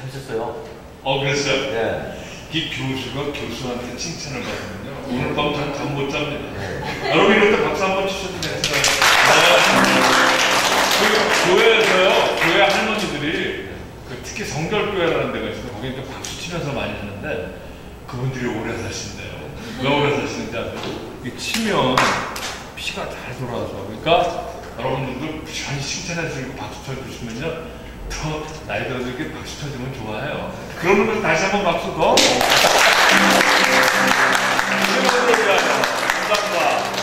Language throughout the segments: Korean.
재밌었어요. 어 그랬어요? 예. 이 교수가 교수한테 칭찬을 받으면요 오늘 밤 잠 못 잡니다. 네. 여러분 이럴 때 박수 한번 치셔도 괜찮아요. 그 교회에서요 교회 할머니들이 그 특히 성결교회라는 데가 있어요. 거기 이제 박수 치면서 많이 하는데 그분들이 오래 사신대요. 왜 오래 사시는지 아세요? 이 치면 피가 잘 돌아서 그러니까 여러분들도 부지런히 칭찬해 주시고 박수 쳐 주시면요 더 나이 들어서 이렇게 박수 쳐주면 좋아해요. 그러면 다시 한번 박수 더. 감사합니다.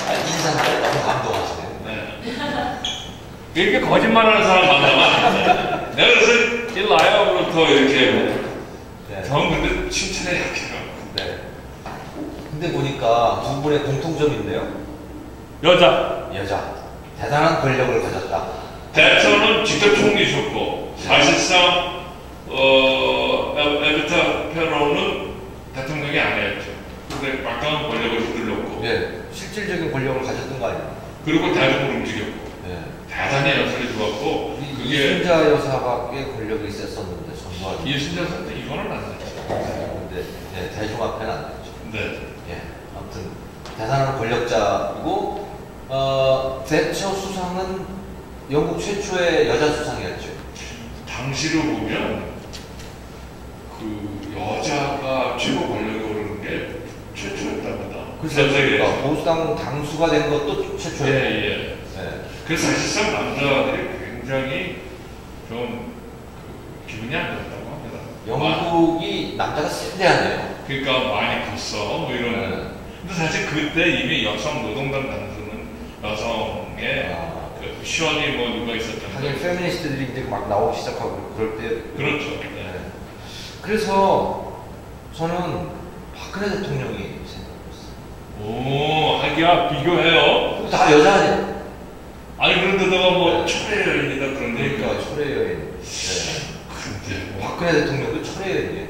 아, 인사를 너무 감동하시네. 네. 이렇게 거짓말하는 사람 만나면. 내가 그래서 이 라이브부터 이렇게 네. 전 근데 칭찬에 약해요. 네. 근데 보니까 두 분의 공통점이 있네요. 여자 여자. 대단한 권력을 가졌다. 대처는 직접 총리셨고 사실상 어 에- 에베타 페로는 대통령이 아니었죠. 근데 막강한 권력을 휘둘렀고 예. 실질적인 권력을 가졌던 거 아니에요? 그리고 대중을 움직였고 예. 대단히 연설이 좋았고 이- 그게 이순자 여사밖에 권력이 있었었는데 전부하기. 이순자 선생 이거는 안 됐죠. 근데 예, 대중 앞에는 안 됐죠. 네. 예. 아무튼 대단한 권력자이고 어, 대처 수상은 영국 최초의 여자 수상이었죠. 당시로 보면 그 여자가 최고 권력에 오르는 게 최초였답니다. 전 세계에서. 그러니까 보수당 당수가 된 것도 예, 최초예요. 예. 예. 그래서 사실상 남자들이 굉장히 좀 그, 기분이 안 좋았다고 합니다. 마- 영국이 남자가 센데하네요. 그러니까 많이 컸어, 뭐 이런. 네. 근데 사실 그때 이미 여성 노동당 당수는 여성의 아. 그 시원이 뭐 누가 있었던 하긴 페미니스트들이 이제 막 나오기 시작하고 그럴 때 그렇죠. 네. 네. 그래서 저는 박근혜 대통령이 생각났어요. 오, 하기야 비교해요. 다 여자 아니에요? 아니 그런데다가 뭐 네. 철의 여인이다 그런 얘기가. 그러니까 철의 여인. 네. 근데 뭐 박근혜 대통령도 철의 여인이에요.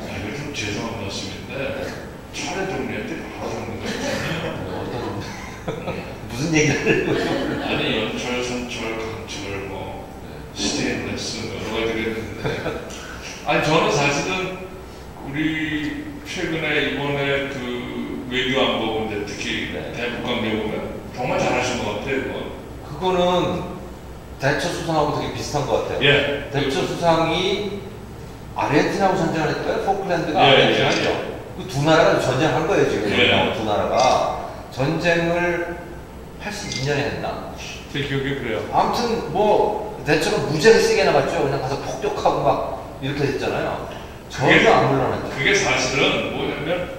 아, 이거 좀 죄송한 말씀인데 철의 종류한테 바로 잡는 거 있잖아요. 어떤 무슨 얘기를 아니 연철, 선철, 강철, 뭐 스테인레스 여러 가지가 있는데 아니 저는 사실은 우리 최근에 이번에 그 외교안보인데 특히 네. 대북 관계 보면 정말 잘하신 것 같아요. 뭐. 그거는 대처 수상하고 되게 비슷한 것 같아요. 예, 대처 수상이 아르헨티나하고 전쟁을 했어요. 포클랜드가 예, 아르헨티나죠. 예, 그두 나라가 전쟁한 거예요 지금. 예. 두 나라가 전쟁을 82년에 했나? 제 기억에 그래요. 아무튼 뭐 대처가 무지하게 세게 나갔죠. 그냥 가서 폭격하고 막 이렇게 됐잖아요. 그게- 전혀 안 물러났죠. 그게 사실은 뭐냐면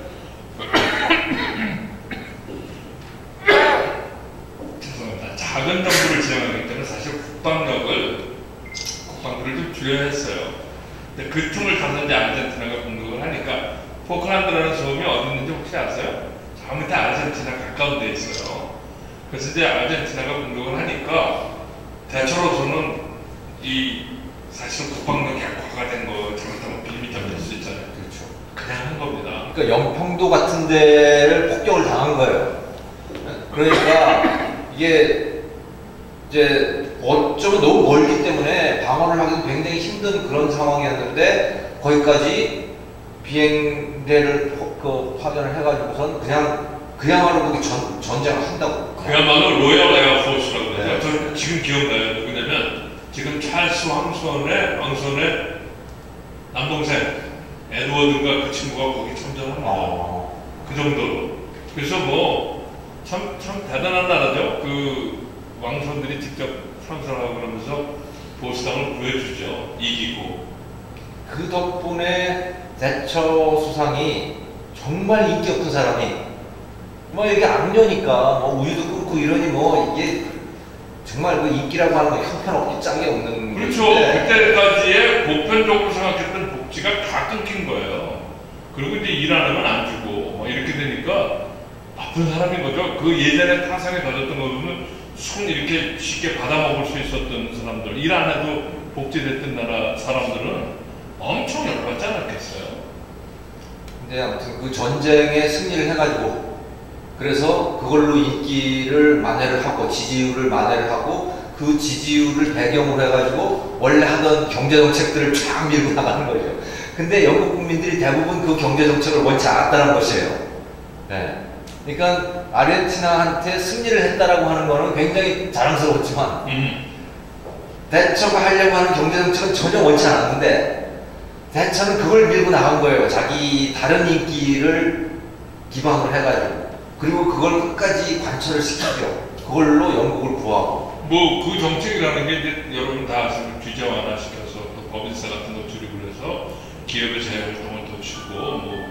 죄송합니다. 작은 정부를 지향하기 때문에 사실 국방력을 국방부를 좀 줄여야 했어요. 근데 그 틈을 이제 아르헨티나가 공격을 하니까 포클란드라는 섬이 어디 있는지 혹시 아세요? 저 밑에 아르헨티나 가까운 데 있어요. 그래서 이제 아르헨티나가 공격을 하니까 대처로서는 이 사실 국방력 약화가 된 거 잘못하면 빌미터 될수 있잖아요. 그렇죠. 그냥 한 겁니다. 그러니까 영평도 같은 데를 폭격을 당한 거예요. 그러니까 이게 이제 어쩌면 너무 멀기 때문에 방어를 하기도 굉장히 힘든 그런 상황이었는데 거기까지 비행대를 포- 그 파견을 해가지고선 그냥 그야말로 거기 전, 전쟁을 한다고. 그야말로 로열 에어포스라고 그래요. 네. 저 지금 기억나요. 누구냐면 지금 찰스 황선의 왕선의 남동생 에드워드가 그 친구가 거기 참전합니다. 아, 그 정도로. 그래서 뭐 참 참 대단한 나라죠. 그 왕선들이 직접 참선하고 그러면서 보수당을 구해주죠. 이기고. 그 덕분에 대처 수상이 정말 인기 없던 사람이 뭐 이게 악녀니까 뭐 우유도 끊고 이러니 뭐 이게 정말 그 인기라고 하는 거 형편없기 짝이 없는 그렇죠. 것인데 그때까지의 보편적으로 생각했던 복지가 다 끊긴 거예요. 그리고 이제 일 안 하면 안 주고 뭐 이렇게 되니까 나쁜 사람인 거죠. 그 예전에 타상에 가졌던 거 보면 손 이렇게 쉽게 받아먹을 수 있었던 사람들, 일 안 해도 복지됐던 나라 사람들은 엄청 열받지 않았겠어요. 근데 아무튼 그 전쟁에 승리를 해가지고 그래서 그걸로 인기를 만회를 하고 지지율을 만회를 하고 그 지지율을 배경으로 해가지고 원래 하던 경제 정책들을 쫙 밀고 나가는 거죠. 근데 영국 국민들이 대부분 그 경제 정책을 원치 않았다는 것이에요. 네. 그러니까 아르헨티나한테 승리를 했다라고 하는 거는 굉장히 자랑스러웠지만 음. 대처가 하려고 하는 경제 정책은 전혀 원치 않았는데 대처는 그걸 밀고 나간 거예요. 자기 다른 인기를 기반으로 해가지고 그리고 그걸 끝까지 관철을 시키죠. 그걸로 영국을 구하고 뭐 그 정책이라는 게 이제 여러분 다 아시는 규제 완화시켜서 또 법인세 같은 거 줄이고 그래서 기업의 자유활동을 더 주고 뭐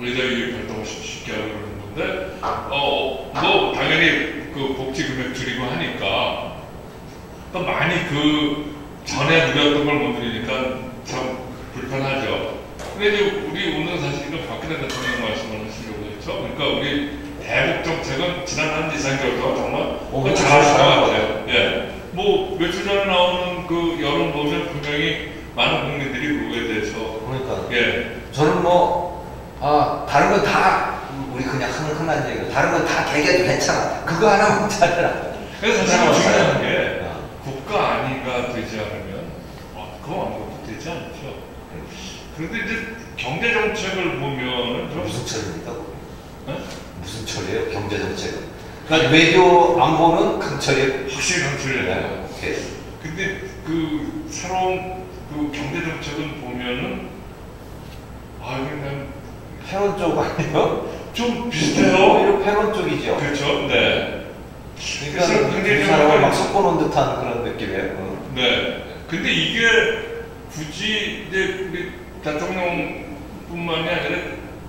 의자 유입 활동을 쉽게 하고 그러는 건데 어뭐 당연히 그 복지 금액 줄이고 하니까 또 많이 그 전에 누렸던 걸못 누리니까 참 불편하죠. 근데 이제 우리 오늘 사실은 박근혜 대통령 말씀을. 그러니까 우리 대북 정책은 지난 한 2, 3개월 동안 정말 어, 그 잘하신 것 같아요. 예. 뭐 며칠 전에 나오는 그 여론 보면 분명히 많은 국민들이 그거에 대해서 그러니까 예. 저는 뭐 아, 다른 건 다 우리 그냥 하는 흔한 얘기고 다른 건 다 개개도 괜찮아. 그거 하나만 잘해라. 그래서 사실 중요한. 게 어. 국가 안위가 되지 않으면 어, 그거 아무것도 되지 않죠. 그런데 이제 경제 정책을 보면은 좀 무슨 철입니까? 그거? 네? 무슨 철이에요? 경제 정책은. 그러니까 외교 안보는 강철이에요. 확실히 돼요. 네. 오케이. 근데 그 새로운 그 경제 정책은 보면은 아 그냥 패런 쪽 아니에요? 좀 비슷해요. 오히려 패런 쪽이죠. 그렇죠. 네. 그러니까 두 사람을 막 좀- 섞어놓은 듯한 그런 느낌이에요. 어. 네. 근데 이게 굳이 이제 우리 대통령뿐만이 아니라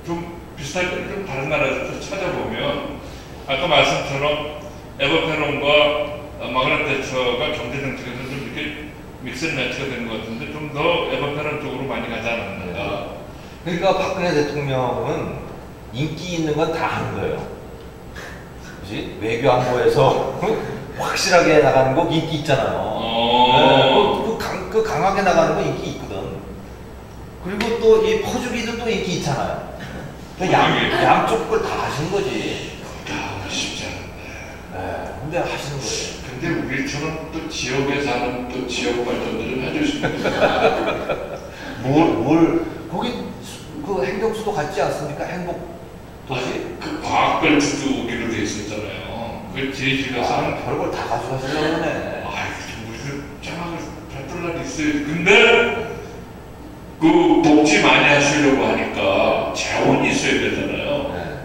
좀 비슷할 때좀 다른 나라에서 찾아보면 아까 말씀처럼 에버페론과 마그렛 대처가 경제 정책에서 좀 이렇게 믹스 매치가 된것 같은데 좀 더 에버페론 쪽으로 많이 가지 않았는가. 그러니까 박근혜 대통령은 인기 있는 건 다 하는 거예요. 그지? 외교 안보에서 확실하게 나가는 거 인기 있잖아요. 어. 네, 그, 그 강, 그 강하게 나가는 거 인기 있거든. 그리고 또 이 퍼주기도 또 인기 있잖아요. 그 양, 퍼주기. 양쪽 걸 다 하시는 거지. 다 쉽지 않은데. 네, 근데 하시는 거예요. 근데 우리처럼 또 지역에 사는 또 지역 발전들을 해줄 수 있는 뭘, 뭘, 거기 그 행정수도 같지 않습니까? 행복 도시? 그 과학벨트도 오기로 돼 있었잖아요. 그 제주가서 아, 는 별걸 다 가져가시려고 그러네. 아이 우리도 짱을 날이 있어요. 근데 그 복지 많이 하시려고 하니까 재원이 있어야 되잖아요. 네.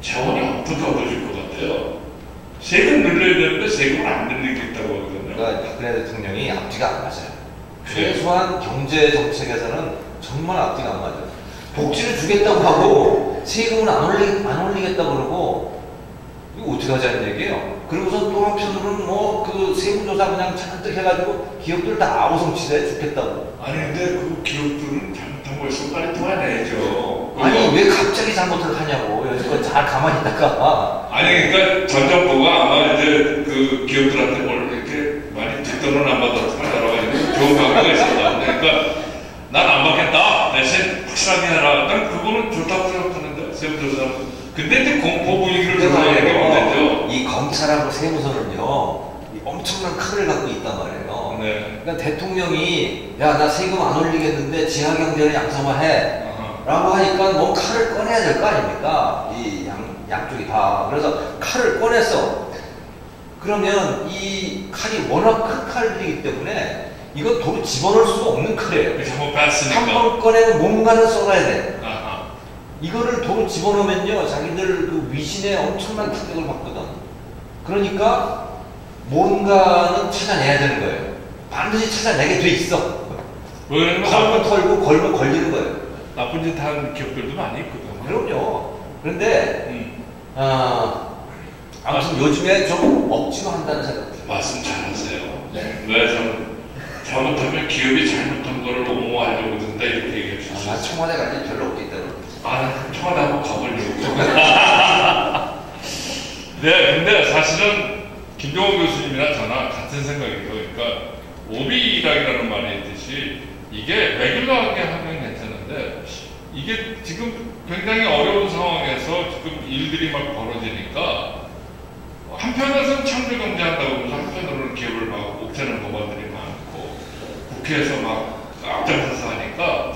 재원이 어떻게 얻어질 것 같아요? 세금 늘려야 되는데 세금을 안 늘리겠다고 하거든요. 그러니까 박근혜 대통령이 앞뒤가 안 맞아요. 네. 최소한 경제 정책에서는 정말 앞뒤가 안 맞아요. 복지를 주겠다고 하고 세금을 안 올리 안 올리겠다 그러고 이거 어떻게 하자는 얘기예요. 그리고서 또 한편으로는 뭐 그 세무조사 그냥 잔뜩 해가지고 기업들 다 아우성치대 죽겠다고. 아니 근데 그 기업들은 있으면 빨리 도와내야죠. 아니 왜 갑자기 잘못을 하냐고 여지껏 잘 가만히 있다가 아니 그러니까 전 정부가 아마 이제 그 기업들한테 뭘 이렇게 많이 뒷돈은 안 받아가지고 좋은 방법가 있었다. 그러니까 난 안 받겠다. 대신 확실하게 해라. 난 그거는 좋다고 생각하는데 세무조사. 근데 이제 공포 분위기를 조성하는 말이에요. 되죠. 이 검찰하고 세무서는요 이 엄청난 칼을 갖고 있단 말이에요. 네. 그러니까 대통령이 야 나 세금 안 올리겠는데 지하 경제는 양성화해 아하. 라고 하니까 뭐 칼을 꺼내야 될 거 아닙니까? 이 양, 양쪽이 다 그래서 칼을 꺼냈어 그러면 이 칼이 워낙 큰 칼이기 때문에 이건 도로 집어넣을 수가 없는 칼이에요 그 잘못 한 봤으니까. 번 꺼내면 뭔가는 써가야 돼 아하. 이거를 도로 집어넣으면요 자기들 그 위신에 엄청난 타격을 받거든 그러니까 뭔가는 찾아내야 되는 거예요 반드시 찾아내게 돼 있어 왜냐면 걸면 털고 걸면 걸리는 거예요 나쁜 짓 한 기업들도 많이 있거든요. 그럼요 그런데 음. 아, 아무튼 요즘에 좀 억지로 한다는 생각 말씀 잘하세요. 네. 왜 좀, 잘못하면 기업이 잘못한 거를 옹호하려고 든다 이렇게 얘기해 아, 주셨어요. 나 청와대 갈 일 별로 없기 때문에 아, 난 청와대 한번 가보려고. 네, 근데 사실은 김종호 교수님이나 저나 같은 생각이에요. 그러니까 오비락이라는 말이 있듯이 이게 레귤러하게 하면 괜찮은데 이게 지금 굉장히 어려운 상황에서 지금 일들이 막 벌어지니까 한편에서는 창조 경제한다고 하면서 한편으로는 기업을 막 옥죄는 법안들이 많고 국회에서 막 앞장서서 하니까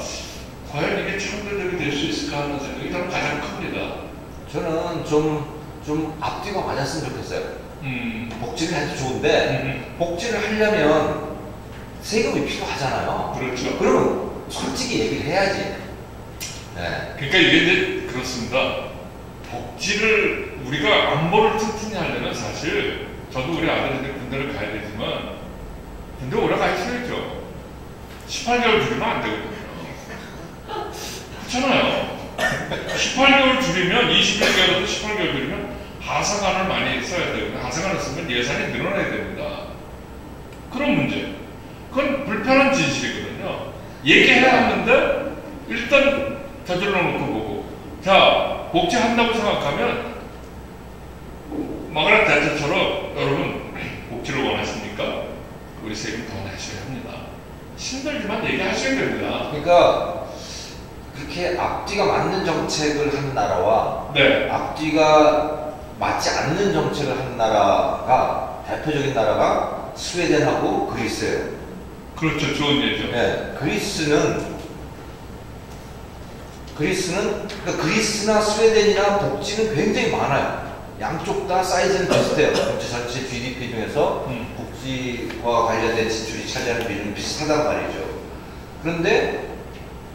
과연 이게 창조적이 될 수 있을까 하는 생각이 가장 큽니다. 저는 좀, 좀 앞뒤가 맞았으면 좋겠어요. 음, 복지를 해도 좋은데, 음, 복지를 하려면 세금이 필요하잖아요. 그렇죠. 그러면 솔직히 얘기를 해야지. 네. 그러니까 이게 이제 그렇습니다. 복지를 우리가 안보를 튼튼히 하려면 사실 저도 우리 아들한테 군대를 가야 되지만 군대 오래 가 있어야죠. 18개월 줄이면 안 되거든요. 그렇잖아요. 18개월 줄이면 21개월부터 18개월 줄이면 하사관을 많이 써야 되거든요. 하사관을 쓰면 예산이 늘어나야 됩니다. 그런 문제. 그건 불편한 진실이거든요. 얘기해야 하는데 일단 저질러 놓고 보고 자 복지한다고 생각하면 마가렛 대처처럼 여러분 복지를 원하십니까? 우리 세금 더 내셔야 합니다. 힘들지만 얘기하셔야 됩니다. 그러니까 그렇게 앞뒤가 맞는 정책을 한 나라와 네. 앞뒤가 맞지 않는 정책을 한 나라가 대표적인 나라가 스웨덴하고 그리스예요. 그렇죠. 좋은 예죠. 네, 그리스는 그리스는 그러니까 그리스나 스웨덴이나 복지는 굉장히 많아요. 양쪽 다 사이즈는 비슷해요. 전체 전체 GDP 중에서 음. 복지와 관련된 지출이 차지하는 비율은 비슷하단 말이죠. 그런데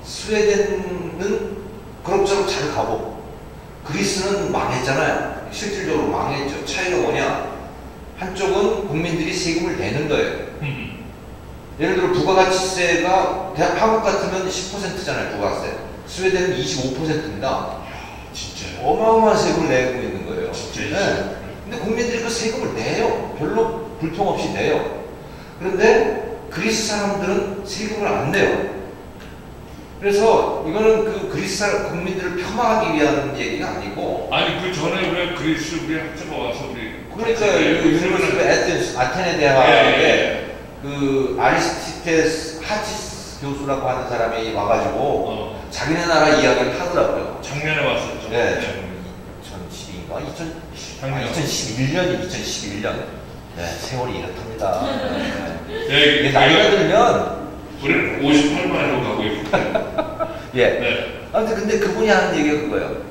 스웨덴은 그럭저럭 잘 가고 그리스는 망했잖아요. 실질적으로 망했죠. 차이가 뭐냐? 한쪽은 국민들이 세금을 내는 거예요. 음. 예를 들어 부가가치세가 한국 같으면 10%잖아요. 부가세. 스웨덴은 25%입니다. 진짜요. 어마어마한 세금을 내고 있는 거예요. 진짜 네. 근데 국민들이 그 세금을 내요. 별로 불평 없이 내요. 그런데 그리스 사람들은 세금을 안 내요. 그래서 이거는 그 그리스 사람 국민들을 폄하하기 위한 얘기가 아니고 아니 그 전에 왜 그리스 우리 학자가 와서 우리 그러니까 유니버시티 에덴스 아테네 대학에. 그 아리스티테스 하치스 교수라고 하는 사람이 와가지고 어, 자기네 나라 이야기를 하더라고요. 작년에 왔었죠. 네, 2012인가? 2000, 아, 작년. 2011년이 2011년. 네, 세월이 이렇답니다. 네. 네, 이게 나이가 들면, 우리는 58만으로 가고 있고. 예. 네. 아무튼 근데 그분이 하는 얘기가 그거예요.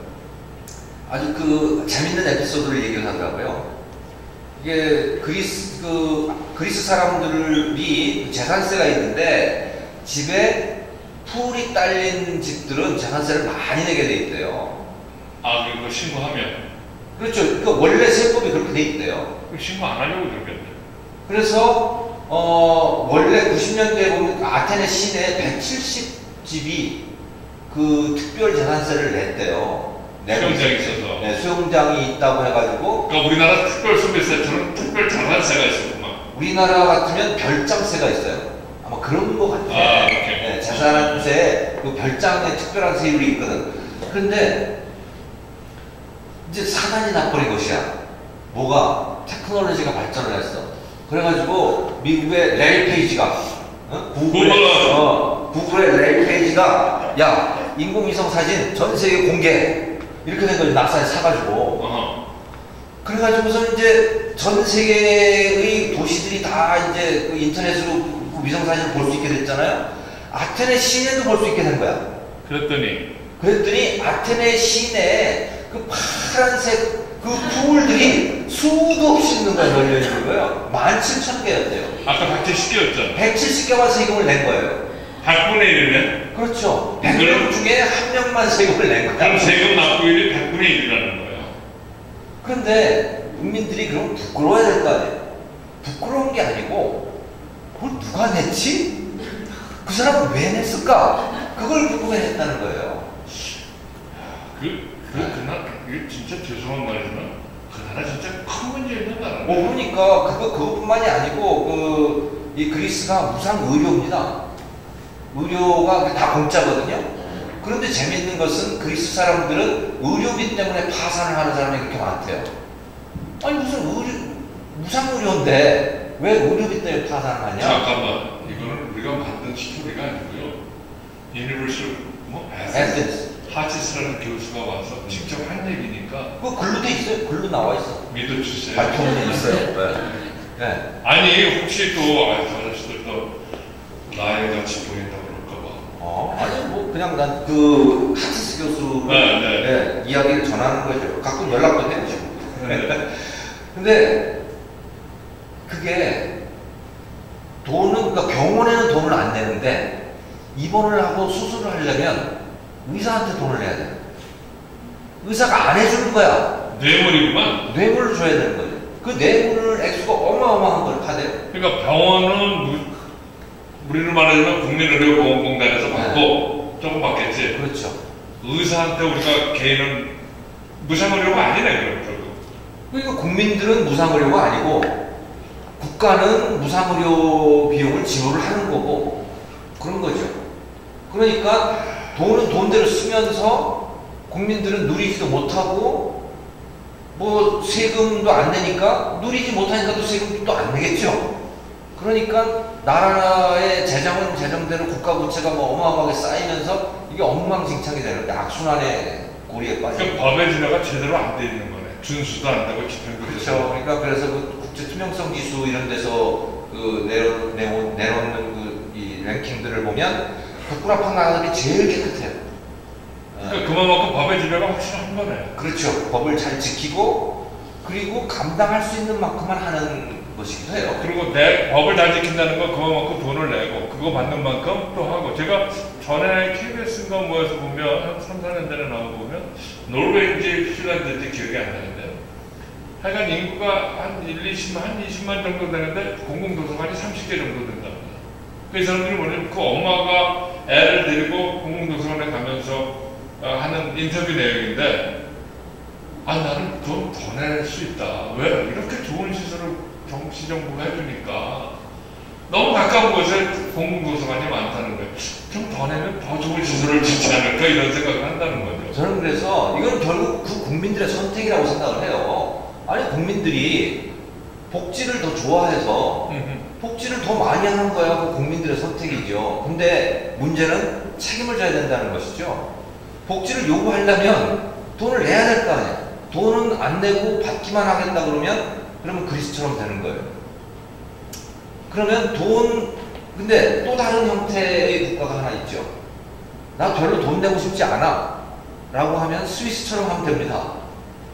아주 그 재밌는 에피소드를 얘기를 하더라고요. 이게 그리스, 그, 그리스 사람들이 재산세가 있는데 집에 풀이 딸린 집들은 재산세를 많이 내게 돼 있대요. 아, 그거 신고하면 그렇죠. 그러니까 원래 세법이 그렇게 돼 있대요. 신고 안 하려고 그러겠네. 그래서 어 원래 90년대에 보면 아테네 시내 170 집이 그 특별 재산세를 냈대요. 내고 수영장이. 있어서. 네, 수영장이 있다고 해가지고 그러니까 우리나라 특별 소비세처럼 특별 자산세가 있었구만. 우리나라 같으면 별장세가 있어요. 아마 그런 거 같아요. 아. 네, 재산세 그 별장에 특별한 세율이 있거든. 그런데 이제 사단이 나버린 것이야. 뭐가 테크놀로지가 발전을 했어. 그래가지고 미국의 레일 페이지가 어? 구글의, 구글. 어, 구글의 레일 페이지가 야 인공위성 사진 전 세계 공개 이렇게 된 거지 나사에 사가지고 어허. 그래가지고서 이제 전 세계의 도시들이 다 이제 그 인터넷으로 그 위성 사진을 볼 수 있게 됐잖아요. 아테네 시내도 볼 수 있게 된 거야. 그랬더니 그랬더니 아테네 시내에 그 파란색 그 풀들이 수도 없이 있는 거야, 열려 있는 거예요. 17,000개였대요. 아까 170개였잖아. 170개만 세금을 낸 거예요. 100분의 1이네. 그렇죠. 100명 중에 한 명만 세금을 낸 그럼 거야. 세금 납부율이 100분의 1이라는 거예요. 그런데 국민들이 그럼 부끄러워야 될 거 아니에요. 부끄러운 게 아니고 그걸 누가 냈지? 그 사람은 왜 냈을까? 그걸 궁금해했다는 거예요. 그, 그, 그날, 이게 진짜 죄송한 말이지만, 그 나라 진짜 큰 문제 있는 나라네. 뭐 보니까 그거 그것뿐만이 아니고 그 이 그리스가 무상 의료입니다. 의료가 다 공짜거든요. 그런데 재밌는 것은 그리스 사람들은 의료비 때문에 파산을 하는 사람이 그렇게 많대요. 아니 무슨 의료 무상 의료인데 왜 의료비 때문에 파산을 하냐? 잠깐만, 이거는 우리가 만든 스토리가 아니고요. 유니버셜, 뭐, 에센스. 하치스라는 교수가 와서 직접 한 얘기니까 그거 글로 돼 있어요. 글로 나와 있어. 믿어주세요. 발표문에 있어요. 네. 네. 아니 혹시 또 아, 저 아저씨들 또 나이 같이 뭐 그냥 난 그 하티스 교수 네, 네. 네, 이야기를 전하는 거죠. 가끔 연락도 해요. 지금. 네. 근데 그게 돈은 그러니까 병원에는 돈을 안 내는데 입원을 하고 수술을 하려면 의사한테 돈을 내야 돼. 의사가 안 해주는 거야. 뇌물이구만. 뇌물을 줘야 되는 거죠. 그 뇌물을 액수가 어마어마한 걸 받아요. 그러니까 병원은 무, 우리를 말하자면 국민의료보험공단에서 네. 받고 조금 받겠지. 그렇죠. 의사한테 우리가 개인은 무상의료가 아니네 그럼 결국. 그러니까 국민들은 무상의료가 아니고 국가는 무상의료 비용을 지불을 하는 거고 그런 거죠. 그러니까 돈은 돈대로 쓰면서 국민들은 누리지도 못하고 뭐 세금도 안 내니까 누리지 못하니까 또 세금도 또안 내겠죠. 그러니까 나라의 재정은 재정대로 국가 부채가 뭐 어마어마하게 쌓이면서 이게 엉망진창이 되는 데 악순환의 고리에 빠져. 그러니까 법의 진화가 제대로 안 돼 있는 거네. 준수도 안 되고 집행도 그렇죠. 그러니까 그래서 그 국제 투명성 지수 이런 데서 그 내놓, 내놓, 내놓는 그 이 랭킹들을 보면 북구라판 나라들이 제일 깨끗해요. 어, 그러니까 그만큼 법의 진화가 확실한 거네. 그렇죠. 법을 잘 지키고 그리고 감당할 수 있는 만큼만 하는 것이기도 해요. 그리고 내 법을 잘 지킨다는 건 그만큼 돈을 내고 그거 받는 만큼 또 하고 제가 전에 KBS인가 뭐에서 보면 한 3, 4년 전에 나온 거 보면 노르웨이인지 핀란드인지 기억이 안 나는데요. 하여간 인구가 한 1, 20만, 한 20만 정도 되는데 공공도서관이 30개 정도 된답니다. 그이 사람들이 뭐냐면 그 엄마가 애를 데리고 공공도서관에 가면서 어, 하는 인터뷰 내용인데 아 나는 돈 더 낼 수 있다. 왜? 이렇게 좋은 시설을 정치정부가 해주니까 너무 가까운 곳에 공공도서관이 많다는 거예요. 좀 더 내면 더 좋은 시설을 짓지 않을까 이런 생각을 한다는 거죠. 저는 그래서 이건 결국 그 국민들의 선택이라고 생각을 해요. 아니 국민들이 복지를 더 좋아해서 복지를 더 많이 하는 거야 그 국민들의 선택이죠. 근데 문제는 책임을 져야 된다는 것이죠. 복지를 요구하려면 돈을 내야 될 거 아니야. 돈은 안 내고 받기만 하겠다 그러면 그러면 그리스처럼 되는 거예요. 그러면 돈 근데 또 다른 형태의 국가가 하나 있죠. 나 별로 돈 내고 싶지 않아. 라고 하면 스위스처럼 하면 됩니다.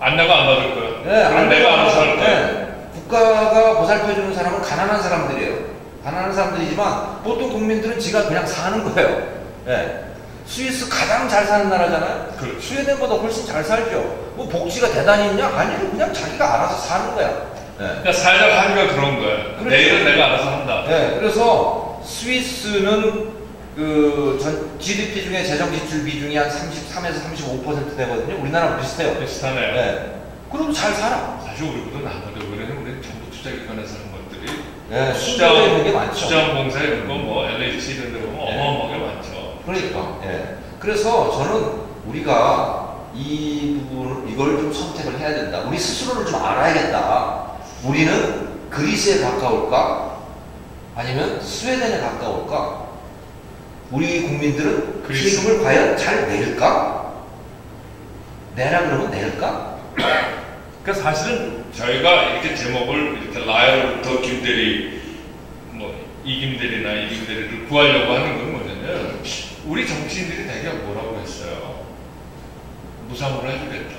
안 내가 안 받을 거야. 네, 그럼 내가 알아서 할 거야. 네. 국가가 보살펴주는 사람은 가난한 사람들이에요. 가난한 사람들이지만 보통 국민들은 지가 그냥 사는 거예요. 예. 스위스 가장 잘 사는 나라잖아요. 그렇죠. 스웨덴보다 훨씬 잘 살죠. 뭐 복지가 대단히 있냐? 아니요. 그냥 자기가 알아서 사는 거야. 예. 그러니까 살다 하니까 그런 거야. 그렇죠. 내일은 내가 알아서 한다. 네, 그래서 스위스는 그 전 GDP 중에 재정 지출 비중이 한 33에서 35% 되거든요. 우리나라랑 비슷해요. 비슷하네요. 네. 그럼 잘 살아. 사실 우리보다 나아도 왜냐면 우리는 정부 투자기관에서 하는 것들이 네, 있는 게 많죠. 수자원공사 이런 거뭐 LH 이런 데 보면 네. 어마어마하게 많죠. 그러니까. 예. 그래서 저는 우리가 이 부분을 이걸 좀 선택을 해야 된다. 우리 스스로를 좀 알아야겠다. 우리는 그리스에 가까울까? 아니면 스웨덴에 가까울까? 우리 국민들은 그리스. 세금을 과연 잘 낼까? 내라 그러면 낼까? 그러니까 사실은 저희가 이렇게 제목을 이렇게 라이어부터 김대리 뭐 이김대리나 이김대리를 구하려고 하는 건 뭐냐면 우리 정치인들이 대개 뭐라고 했어요. 무상으로 해주겠다.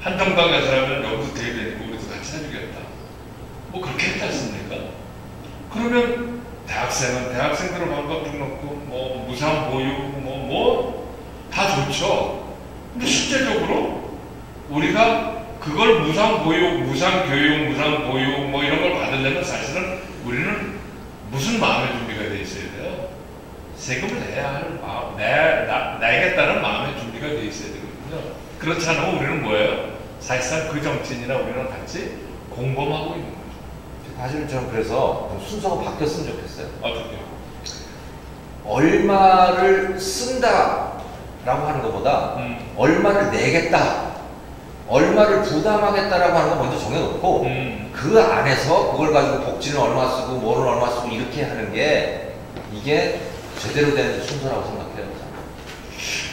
한정당에서라면 여기서 대되니까 우리도 같이 해주겠다. 뭐 그렇게 했지 않습니까? 그러면 대학생은 대학생들을 반갑게 놓고 뭐 무상 보육 뭐뭐 다 좋죠. 근데 실제적으로 우리가 그걸 무상 보육, 무상 교육, 무상 보육 뭐 이런 걸 받으려면 사실은 우리는 무슨 마음의 준비가 돼 있어야 돼요? 세금을 내야 할 마음, 내, 나, 내겠다는 마음의 준비가 돼 있어야 되거든요. 그렇지 않으면 우리는 뭐예요? 사실상 그 정치인이나 우리랑 같이 공범하고 있는 거죠. 사실은 저는 그래서 순서가 바뀌었으면 좋겠어요. 어떻게요? 얼마를 쓴다라고 하는 것보다 음. 얼마를 내겠다, 얼마를 부담하겠다라고 하는 거 먼저 정해놓고 음. 그 안에서 그걸 가지고 복지는 얼마 쓰고 뭐는 얼마 쓰고 이렇게 하는 게 이게 제대로 된 순서라고 생각해요.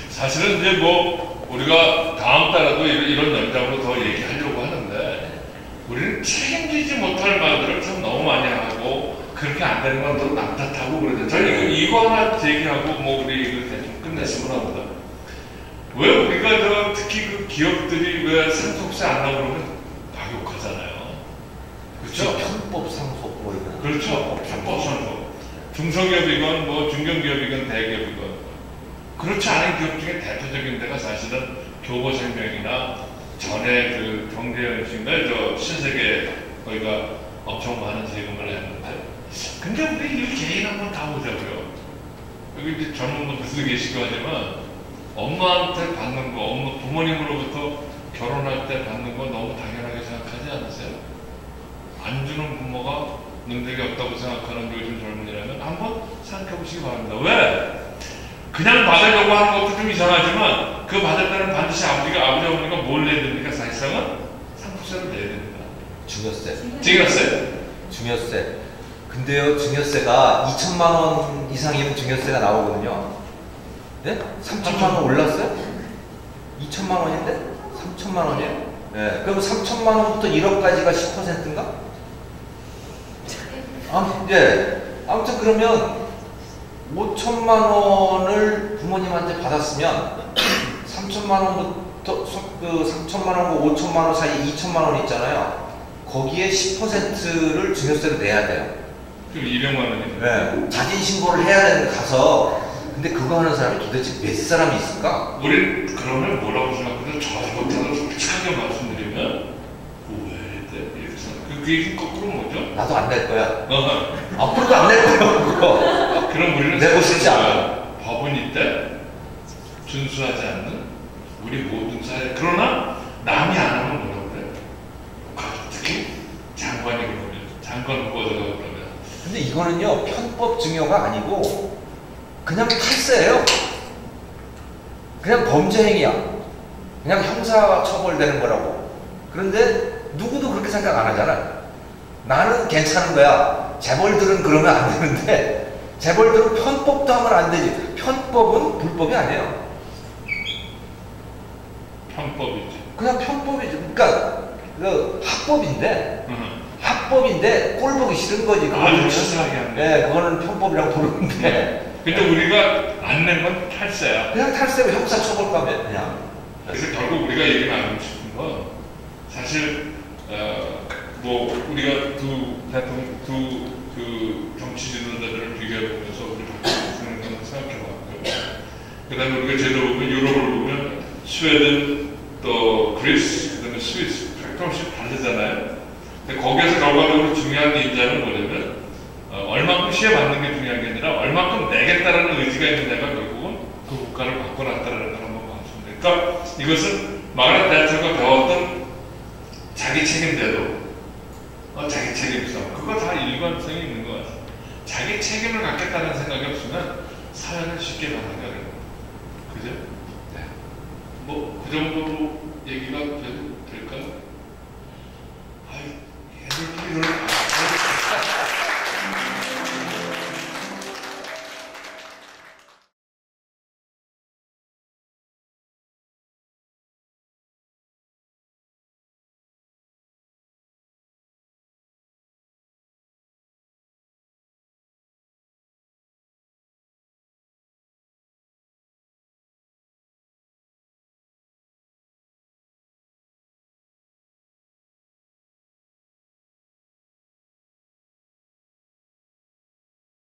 사실은 이제 뭐 우리가 다음 달에도 이런, 이런 연장으로 더 얘기하려고 우리는 책임지지 못할 말들을 참 너무 많이 하고 그렇게 안 되는 건또남 탓하고 그러죠. 저희 이거, 이거 하나 제기하고 뭐 우리 이거 대충 끝냈으면 합니다. 왜 우리가 저 특히 그 기업들이 왜 상속세 안 나오고 그러면 다 욕하잖아요. 그렇죠? 편법 상속 뭐 이런. 그렇죠. 편법선거. 중소기업이건 뭐 중견기업이건 대기업이건 그렇지 않은 기업 중에 대표적인 데가 사실은 교보생명이나 전에 그 경제연신가 저 신세계 거기가 엄청 많은 세금을 냈는데 근데 우리 이 개인 한번 다 보자고요. 여기 이제 젊은 분들도 계시고 하지만 엄마한테 받는 거, 엄마 부모님으로부터 결혼할 때 받는 거 너무 당연하게 생각하지 않으세요? 안 주는 부모가 능력이 없다고 생각하는 요즘 젊은이라면 한번 생각해 보시기 바랍니다. 왜? 그냥 받으려고 하는 것도 좀 이상하지만 그 받을 때는 반드시 아버지가 아버지 어머니가 뭘 내야 됩니까? 사실상은 상속세를 내야 됩니다. 중요세. 증여세. 중요세. 근데요, 중요세가 2천만 원 이상이면 중요세가 나오거든요. 네? 3천만 원 올랐어요? 2천만 원인데? 3천만 원이에요? 네. 그럼 3천만 원부터 1억까지가 10%인가? 아, 예. 아무튼 그러면 5천만 원을 부모님한테 받았으면 3천만 원부터 소- 그 3천만 원과 5천만 원 사이 2천만 원 있잖아요. 거기에 10%를 증여세로 내야 돼요. 그럼 200만 원이. 네. 자진 신고를 해야 되는 가서 근데 그거 하는 사람이 도대체 몇 사람이 있을까? 우리 그러면 뭐라고 생각하면 잘못해서 솔직하게 말씀드리면 왜? 이렇게 생각. 그 얘기 거꾸로 뭐죠? 나도 안 낼 거야. 어, 앞으로도 안 낼 거야 그거. 그럼 우리는 내고 싶지 생각해봐요. 법은 이때 준수하지 않는 우리 모든 사회 그러나 남이 안 하면 뭐라고 그래? 특히 장관이 그러면 장관 후보자가 그러면 근데 이거는요 편법 증여가 아니고 그냥 탈세예요. 그냥 범죄 행위야. 그냥 형사 처벌되는 거라고. 그런데 누구도 그렇게 생각 안 하잖아. 나는 괜찮은 거야. 재벌들은 그러면 안 되는데 재벌들은 편법도 하면 안 되지. 편법은 불법이 아니에요. 편법이지. 그냥 편법이죠. 그러니까 그 합법인데 응. 합법인데 꼴 보기 싫은 거지. 아주 치사하게 하는. 네, 그거는 편법이라고 부르는데 근데 우리가 안 낸 건 탈세야. 그냥 탈세고 형사처벌감에 그냥 그래서 결국 우리가 얘기 나누고 싶은 건 사실 어, 뭐 우리가 두 대통령 두그 정치 지도자들을 비교해 보면서 우리 바꾸는 건 생각해 봤고요. 그다음에 우리가 제도 보면 유럽을 스웨덴 또 그리스 그다음에 스위스 조금씩 다르잖아요. 근데 거기에서 결과적으로 중요한 인자는 뭐냐면 어, 얼만큼 시해받는 게 중요한 게 아니라 얼만큼 내겠다라는 의지가 있는 데가 결국은 그 국가를 바꿔놨다라는 걸 한번 봤습니다. 그러니까 이것은 마가렛 대처가 배웠던 자기 책임대로 어, 자기 책임성 그거 다 일관성이 있는 것 같아요. 자기 책임을 갖겠다는 생각이 없으면 사회는 쉽게 변하게 어려워요. 그죠? 뭐 그 정도로 얘기가 돼도 될까요? 아이, 얘들 필요를